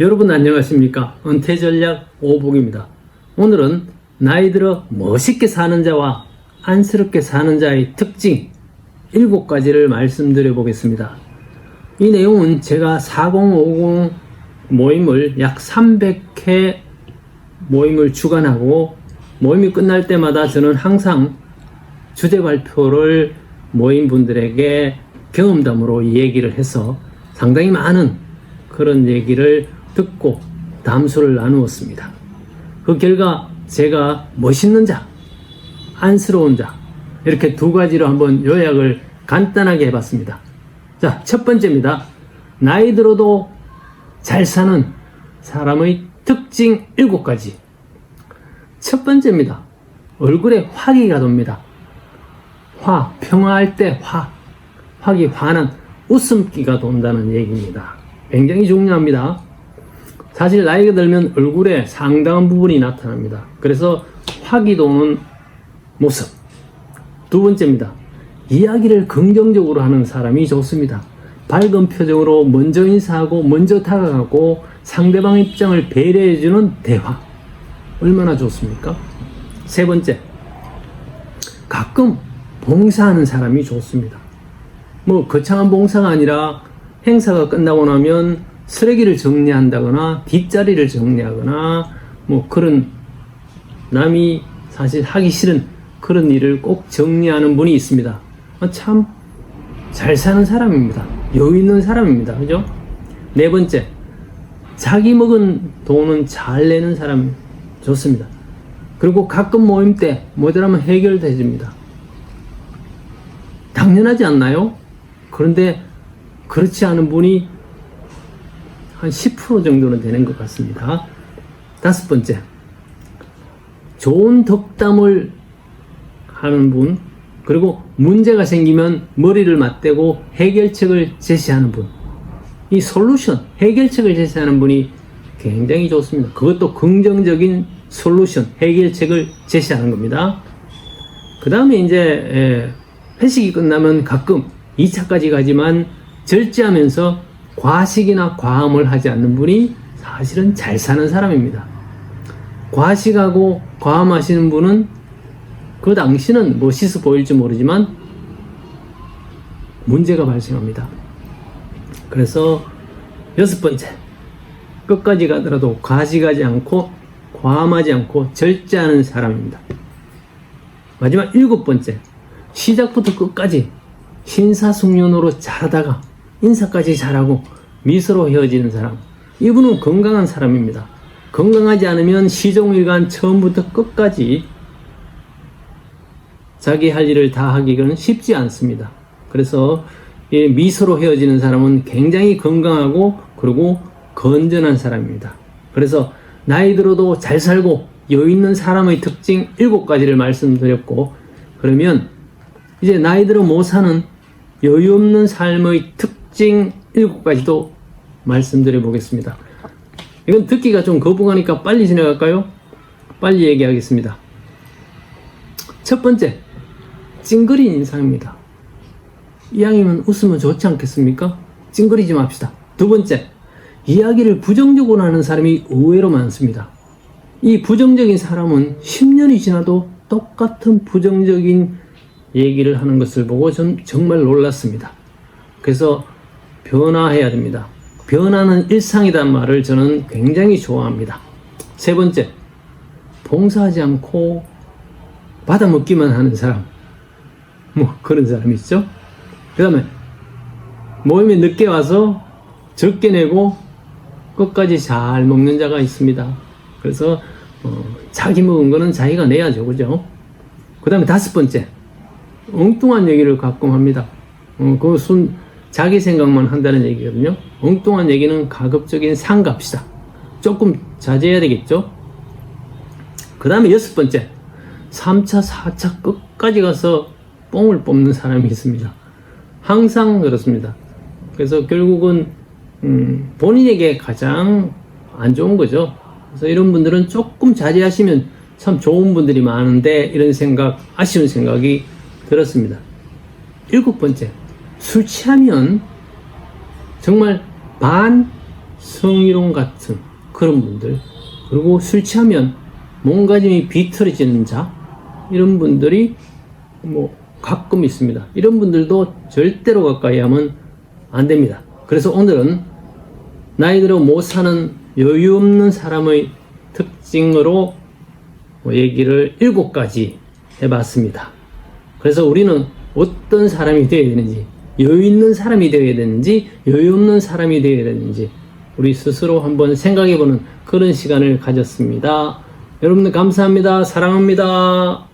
여러분 안녕하십니까? 은퇴전략 오복입니다. 오늘은 나이 들어 멋있게 사는 자와 안쓰럽게 사는 자의 특징 7가지를 말씀드려 보겠습니다. 이 내용은 제가 4050 모임을 약 300회 모임을 주관하고 모임이 끝날 때마다 저는 항상 주제 발표를 모임 분들에게 경험담으로 이 얘기를 해서 상당히 많은 그런 얘기를 듣고 담소를 나누었습니다. 그 결과 제가 멋있는 자, 안쓰러운 자, 이렇게 두 가지로 한번 요약을 간단하게 해봤습니다. 자, 첫 번째입니다. 나이 들어도 잘 사는 사람의 특징 7가지. 첫 번째입니다. 얼굴에 화기가 돕니다. 화, 평화할 때 화, 화기 화는 웃음기가 돈다는 얘기입니다. 굉장히 중요합니다. 사실 나이가 들면 얼굴에 상당한 부분이 나타납니다. 그래서 화기 도는 모습. 두 번째입니다. 이야기를 긍정적으로 하는 사람이 좋습니다. 밝은 표정으로 먼저 인사하고 먼저 다가가고 상대방 입장을 배려해주는 대화. 얼마나 좋습니까? 세 번째. 가끔 봉사하는 사람이 좋습니다. 뭐 거창한 봉사가 아니라 행사가 끝나고 나면 쓰레기를 정리한다거나 뒷자리를 정리하거나 뭐 그런 남이 사실 하기 싫은 그런 일을 꼭 정리하는 분이 있습니다. 아, 참잘 사는 사람입니다. 여유 있는 사람입니다. 그죠? 네 번째, 자기 먹은 돈은 잘 내는 사람 좋습니다. 그리고 가끔 모임 때 모자라면 해결돼 줍니다. 당연하지 않나요? 그런데 그렇지 않은 분이 한 10% 정도는 되는 것 같습니다. 다섯 번째, 좋은 덕담을 하는 분, 그리고 문제가 생기면 머리를 맞대고 해결책을 제시하는 분. 이 솔루션, 해결책을 제시하는 분이 굉장히 좋습니다. 그것도 긍정적인 솔루션, 해결책을 제시하는 겁니다. 그 다음에 이제 에, 회식이 끝나면 가끔 2차까지 가지만 절제하면서 과식이나 과음을 하지 않는 분이 사실은 잘 사는 사람입니다. 과식하고 과음하시는 분은 그 당시는 멋있어 보일지 모르지만 문제가 발생합니다. 그래서 여섯 번째, 끝까지 가더라도 과식하지 않고 과음하지 않고 절제하는 사람입니다. 마지막 일곱 번째, 시작부터 끝까지 신사숙련으로 잘하다가 인사까지 잘하고 미소로 헤어지는 사람. 이분은 건강한 사람입니다. 건강하지 않으면 시종일관 처음부터 끝까지 자기 할 일을 다 하기는 쉽지 않습니다. 그래서 이 미소로 헤어지는 사람은 굉장히 건강하고 그리고 건전한 사람입니다. 그래서 나이 들어도 잘 살고 여유 있는 사람의 특징 7가지를 말씀드렸고 그러면 이제 나이 들어 못 사는 여유 없는 삶의 특 징 7가지도 말씀드려 보겠습니다. 이건 듣기가 좀 거부가니까 빨리 지나갈까요? 빨리 얘기하겠습니다. 첫 번째, 찡그린 인상입니다. 이왕이면 웃으면 좋지 않겠습니까? 찡그리지 맙시다. 두 번째, 이야기를 부정적으로 하는 사람이 의외로 많습니다. 이 부정적인 사람은 10년이 지나도 똑같은 부정적인 얘기를 하는 것을 보고 전 정말 놀랐습니다. 그래서 변화해야 됩니다. 변화는 일상이란 말을 저는 굉장히 좋아합니다. 세 번째, 봉사하지 않고 받아먹기만 하는 사람. 뭐 그런 사람이 있죠. 그 다음에 모임에 늦게 와서 적게 내고 끝까지 잘 먹는 자가 있습니다. 그래서 어, 자기 먹은 거는 자기가 내야죠. 그죠? 그 다음에 다섯 번째, 엉뚱한 얘기를 가끔 합니다. 어, 그 순, 자기 생각만 한다는 얘기거든요. 엉뚱한 얘기는 가급적인 상갑시다. 조금 자제해야 되겠죠? 그 다음에 여섯 번째, 3차, 4차 끝까지 가서 뽕을 뽑는 사람이 있습니다. 항상 그렇습니다. 그래서 결국은, 음, 본인에게 가장 안 좋은 거죠. 그래서 이런 분들은 조금 자제하시면 참 좋은 분들이 많은데 이런 생각, 아쉬운 생각이 들었습니다. 일곱 번째, 술 취하면 정말 반 성희롱 같은 그런 분들 그리고 술 취하면 몸가짐이 비틀어지는 자 이런 분들이 뭐 가끔 있습니다. 이런 분들도 절대로 가까이 하면 안 됩니다. 그래서 오늘은 나이 들어 못 사는 여유 없는 사람의 특징으로 뭐 얘기를 일곱 가지 해봤습니다. 그래서 우리는 어떤 사람이 되어야 되는지, 여유 있는 사람이 되어야 되는지, 여유 없는 사람이 되어야 되는지, 우리 스스로 한번 생각해보는 그런 시간을 가졌습니다. 여러분들 감사합니다. 사랑합니다.